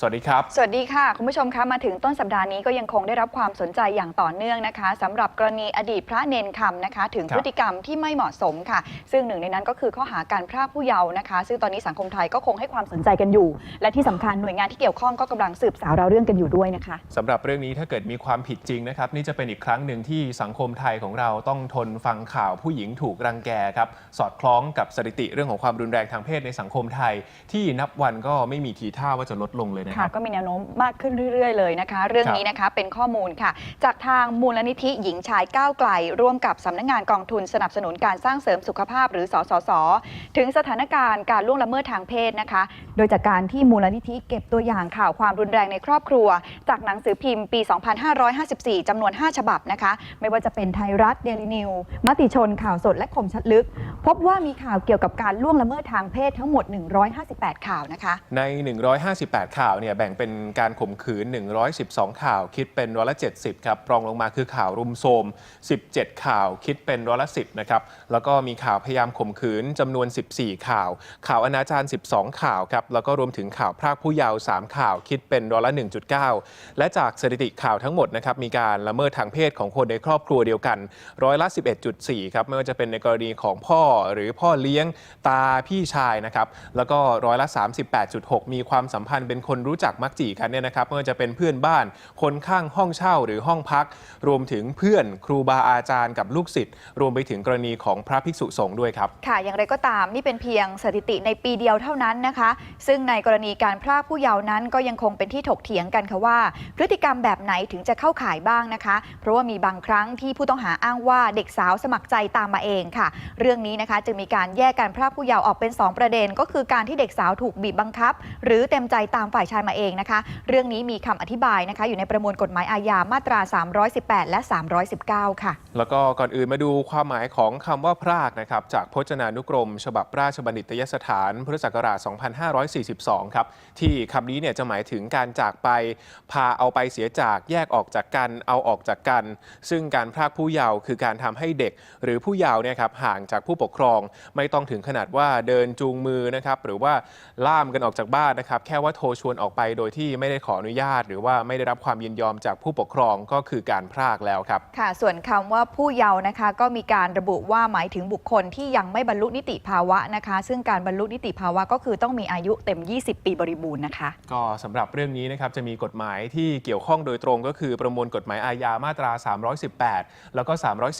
สวัสดีครับ สวัสดีค่ะ คุณผู้ชมคะมาถึงต้นสัปดาห์นี้ก็ยังคงได้รับความสนใจอย่างต่อเนื่องนะคะสำหรับกรณีอดีตพระเนนคำนะคะ ถึงครับพฤติกรรมที่ไม่เหมาะสมค่ะ ซึ่งหนึ่งในนั้นก็คือข้อหาการพรากผู้เยาว์นะคะ ซึ่งตอนนี้สังคมไทยก็คงให้ความสนใจกันอยู่ และที่สำคัญหน่วยงานที่เกี่ยวข้องก็กำลังสืบสาวราวเรื่องกันอยู่ด้วยนะคะสำหรับเรื่องนี้ถ้าเกิดมีความผิดจริงนะครับนี่จะเป็นอีกครั้งหนึ่งที่สังคมไทยของเราต้องทนฟังข่าวผู้หญิงถูกรังแกครับสอดคล้องกับสถิติเรื่องของความรุนแรงทางเพศในสังคมไทย ที่นับวันก็ไม่มีทีท่าว่าจะลดลงเลยนะคค่ะรับ ก็มีแนวโน้มมากขึ้นเรื่อย ๆ เลยนะคะ เรื่องนี้นะคะเป็นข้อมูลค่ะ จากทางมูลนิธิหญิงชายก้าวไกล ร่วมกับสำนักงานกองทุนสนับสนุนการสร้างเสริมสุขภาพหรือสสส ถึงสถานการณ์การล่วงละเมิดทางเพศนะคะ โดยจากการที่มูลนิธิเก็บตัวอย่างข่าวความรุนแรงในครอบครัว จากหนังสือพิมพ์ปี 2554 จำนวน 5 ฉบับนะคะ ไม่ว่าจะเป็นไทยรัฐเดลินิวมติชนข่าวสดและคมชัดลึก พบว่ามีข่าวเกี่ยวกับการล่วงละเมิดทางเพศทั้งหมด 158 ข่าวนะคะ ใน 158 ข่าวเนี่ยแบ่งเป็นการข่มขืน 112 ข่าว คิดเป็นร้อยละ 70 ครับรองลงมาคือข่าวรุมโทรม17 ข่าว คิดเป็นร้อยละ 10 นะครับ แล้วก็มีข่าวพยายามข่มขืนจำนวน 14 ข่าว ข่าวอนาจาร 12 ข่าวครับ แล้วก็รวมถึงข่าวพรากผู้เยาว์ 3 ข่าว คิดเป็นร้อยละ 1.9 และจากสถิติข่าวทั้งหมดนะครับ มีการละเมิดทางเพศของคนในครอบครัวเดียวกันร้อยละ 11.4 ครับ ไม่ว่าจะเป็นในกรณีของพ่อหรือพ่อเลี้ยง ตา พี่ชายนะครับ แล้วก็ร้อยละ 38.6 มีความสัมพันธ์เป็นคนรู้จักมักจีกันเนี่ยนะครับไม่ว่าจะเป็นเพื่อนบ้าน คนข้างห้องเช่าหรือห้องพัก รวมถึงเพื่อนครูบาอาจารย์กับลูกศิษย์รวมไปถึงกรณีของพระภิกษุสงฆ์ด้วยครับ ค่ะ อย่างไรก็ตามนี่เป็นเพียงสถิติในปีเดียวเท่านั้นนะคะ ซึ่งในกรณีการพรากผู้เยาว์นั้นก็ยังคงเป็นที่ถกเถียงกันค่ะว่า พฤติกรรมแบบไหนถึงจะเข้าข่ายบ้างนะคะ เพราะว่ามีบางครั้งที่ผู้ต้องหาอ้างว่าเด็กสาวสมัครใจตามมาเองค่ะ เรื่องนี้นะคะจึงมีการแยกการพรากผู้เยาว์ออกเป็น 2 ประเด็น ก็คือการที่เด็กสาวถูกบีบบังคับ หรือเต็มใจตามฝ่ายชายมาเองนะคะ เรื่องนี้มีคำอธิบายนะคะ อยู่ในประมวลกฎหมายอาญามาตรา 318 และ 319 ค่ะ แล้วก็ก่อนอื่นมาดูความหมายของคำว่าพรากนะครับจากพจนานุกรม ฉบับราชบัณฑิตยสถานพุทธศักราช 2542 ครับ ที่คำนี้เนี่ยจะหมายถึงการจากไปพาเอาไปเสียจากแยกออกจากกันเอาออกจากกัน ซึ่งการพรากผู้เยาว์คือการทำให้เด็ก หรือผู้เยาว์เนี่ยครับห่างจากผู้ปกครอง ไม่ต้องถึงขนาดว่าเดินจูงมือนะครับหรือว่าล่ามกันออกจากบ้านนะครับแค่ว่าโทรชวนออกไปโดยที่ไม่ได้ขออนุญาต หรือว่าไม่ได้รับความยินยอมจากผู้ปกครองก็คือการพรากแล้วครับ ค่ะ ส่วนคำว่าผู้เยาว์นะคะ ก็มีการระบุว่าหมายถึงบุคคลที่ยังไม่บรรลุนิติภาวะนะคะ ซึ่งการบรรลุนิติภาวะก็คือต้องมีอายุเต็ม 20 ปีบริบูรณ์นะคะ ก็สำหรับเรื่องนี้นะครับจะมีกฎหมายที่เกี่ยวข้องโดยตรงก็คือประมวลกฎหมายอาญามาตรา 318 แล้วก็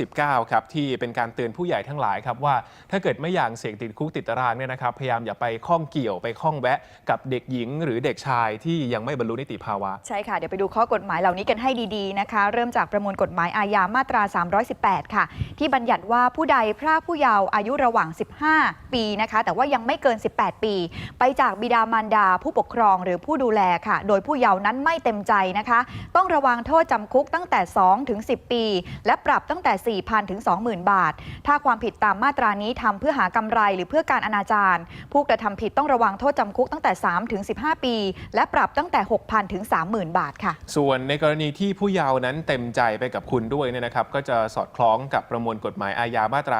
319 ครับที่เป็นการเตือนผู้ใหญ่ทั้งหลายครับว่า ถ้าเกิดไม่อยากเสี่ยงติดคุกติดตารางเนี่ยนะครับพยายามอย่าไปข้องเกี่ยวไปข้องแวะกับเด็กหญิง หรือเด็กชายที่ยังไม่บรรลุนิติภาวะ ใช่ค่ะ เดี๋ยวไปดูข้อกฎหมายเหล่านี้กันให้ดีๆนะคะ เริ่มจากประมวลกฎหมายอาญามาตรา 318 ค่ะ ที่บัญญัติว่าผู้ใดพรากผู้เยาว์อายุระหว่าง 15 ปีนะคะ แต่ว่ายังไม่เกิน 18 ปี ไปจากบิดามารดาผู้ปกครองหรือผู้ดูแลค่ะ โดยผู้เยาว์นั้นไม่เต็มใจนะคะ ต้องระวังโทษจำคุกตั้งแต่ 2 ถึง 10 ปี และปรับตั้งแต่ 4,000 ถึง 20,000 บาท ถ้าความผิดตามมาตรานี้ทำเพื่อหากำไรหรือเพื่อการอนาจารผู้กระทำผิดต้องระวังโทษจำคุกตั้งแต่ 3 ถึง 15 ปีและปรับตั้งแต่ 6,000 ถึง 30,000 บาทค่ะ ส่วนในกรณีที่ผู้เยาว์นั้นเต็มใจไปกับคุณด้วยเนี่ยนะครับ ก็จะสอดคล้องกับประมวลกฎหมายอาญามาตรา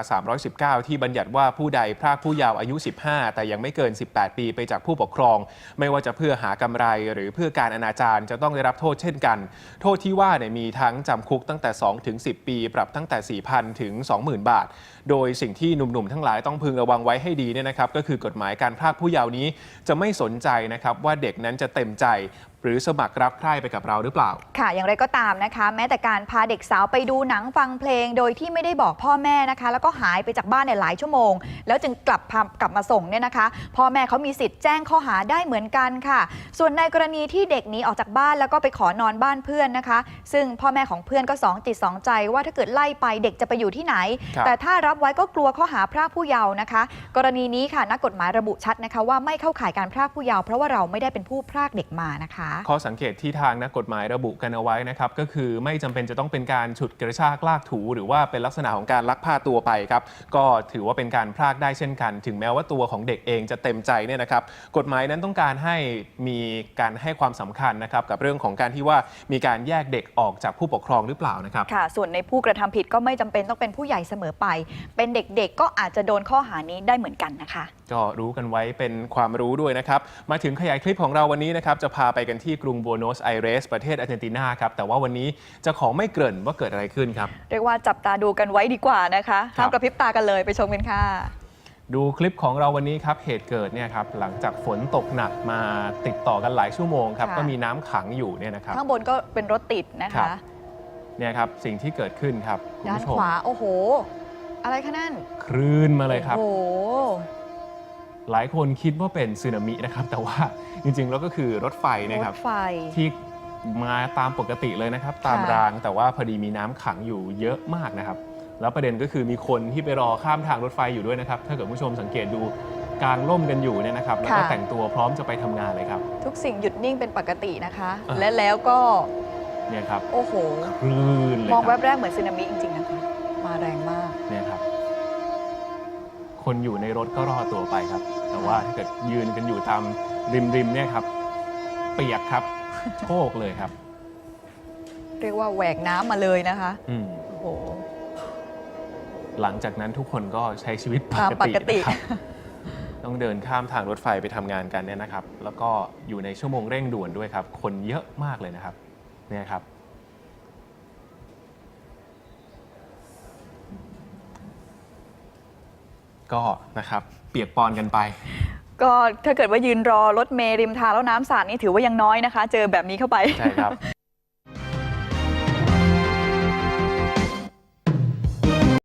319 ที่บัญญัติว่าผู้ใดพรากผู้เยาว์อายุ 15 แต่ยังไม่เกิน 18 ปีไปจากผู้ปกครอง ไม่ว่าจะเพื่อหากำไรหรือเพื่อการอนาจารจะต้องได้รับโทษเช่นกัน โทษที่ว่าเนี่ยมีทั้งจำคุกตั้งแต่2ถึง10 ปี ปรับตั้งแต่ 4,000 ถึง 20,000 บาท โดยสิ่งที่หนุ่มๆทั้งหลายต้องพึงระวังไว้ให้ดีเนี่ยนะครับก็คือกฎหมายการพรากผู้เยาว์นี้จะไม่สนใจนะครับว่าเด็กนนจะเต็มใจหรือสมัครรับใคร่ไปกับเราหรือเปล่า ค่ะ อย่างไรก็ตามนะคะ แม้แต่การพาเด็กสาวไปดูหนังฟังเพลง โดยที่ไม่ได้บอกพ่อแม่นะคะ แล้วก็หายไปจากบ้านเนี่ยหลายชั่วโมง แล้วจึงกลับพากลับมาส่งเนี่ยนะคะ พ่อแม่เขามีสิทธิ์แจ้งข้อหาได้เหมือนกันค่ะ ส่วนในกรณีที่เด็กหนีออกจากบ้านแล้วก็ไปขอนอนบ้านเพื่อนนะคะ ซึ่งพ่อแม่ของเพื่อนก็สองจิตสองใจ ว่าถ้าเกิดไล่ไปเด็กจะไปอยู่ที่ไหน ครับ แต่ถ้ารับไว้ก็กลัวข้อหาพรากผู้เยาว์นะคะ กรณีนี้ค่ะนักกฎหมายระบุชัดนะคะ ว่าไม่เข้าข่ายการพรากผู้เยาว์เพราะว่าเราไม่ได้เป็นผู้พรากเด็กมานะคะข้อสังเกตที่ทางนักกฎหมายระบุกันเอาไว้นะครับก็คือไม่จำเป็นจะต้องเป็นการฉุดกระชากลากถู หรือว่าเป็นลักษณะของการลักพาตัวไปครับก็ถือว่าเป็นการพรากได้เช่นกัน ถึงแม้ว่าตัวของเด็กเองจะเต็มใจเนี่ยนะครับกฎหมายนั้นต้องการให้มีการให้ความสำคัญนะครับกับเรื่องของการที่ว่ามีการแยกเด็กออกจากผู้ปกครองหรือเปล่านะครับค่ะ ส่วนในผู้กระทำผิดก็ไม่จำเป็นต้องเป็นผู้ใหญ่เสมอไป เป็นเด็กๆก็อาจจะโดนข้อหานี้ได้เหมือนกันนะคะ ก็รู้กันไว้เป็นความรู้ด้วยนะครับ มาถึงขยายคลิปของเราวันนี้นะครับจะพาไปกันที่กรุงโบโนสไอเรส ประเทศอาร์เจนตินาครับ แต่ว่าวันนี้จะของไม่เกริ่นว่าเกิดอะไรขึ้นครับ เรียกว่าจับตาดูกันไว้ดีกว่านะคะครับห้ามกระพริบตากันเลยไปชมกันค่ะ ดูคลิปของเราวันนี้ครับ เหตุเกิดเนี่ยครับหลังจากฝนตกหนักมาติดต่อกันหลายชั่วโมงครับค่ะ ก็มีน้ำขังอยู่เนี่ยนะครับ ข้างบนก็เป็นรถติดนะครัคะ บ เนี่ยครับสิ่งที่เกิดขึ้นครับคุณด้านผู้ชขมวา โอ้โห อะไรคะนั่นคลื่นมาเลยครับ โอ้โห หลายคนคิดว่าเป็นสึนามินะครับ แต่ว่าจริงๆแล้วก็คือรถไฟนะครรับ ถไฟ ที่มาตามปกติเลยนะครับ ตามค่ะรางแต่ว่าพอดีมีน้ำขังอยู่เยอะมากนะครับ แล้วประเด็นก็คือมีคนที่ไปรอข้ามทางรถไฟอยู่ด้วยนะครับ ถ้าเกิดผู้ชมสังเกตดูกลางร่มกันอยู่เนี่ยนะครับ แล้วก็แต่งตัวพร้อมจะไปทำงานเลยครับ ทุกสิ่งหยุดนิ่งเป็นปกตินะคะ อ่า และแล้วก็ เนี่ยครับโอ้โห คลื่นเลยมองคแวรับ บแรกเหมือนสึนามิจริงๆนะคะ มาแรงมาก เนี่ยครับ คนอยู่ในรถก็รอดตัวไปครับ แต่ว่าถ้าเกิดยืนกันอยู่ตามริมริมๆเนี่ยครับ เปียกครับโชคเลยครับ เรียกว่าแหวกน้ำมาเลยนะคะ อืมโอ้โห หลังจากนั้นทุกคนก็ใช้ชีวิตปตามกปติกตินะครับ ต้องเดินข้ามทางรถไฟไปทำงานกันเนี่ยนะครับ แล้วก็อยู่ในชั่วโมงเร่งด่วนด้วยครับ คนเยอะมากเลยนะครับ เนี่ยครับ ก็นะครับเปียกปอนกันไป ก็ถ้าเกิดว่ายืนรอรถเมล์ริมทางแล้วน้ำสาดนี่ถือว่ายังน้อยนะคะ เจอแบบนี้เข้าไป ใช่ครับ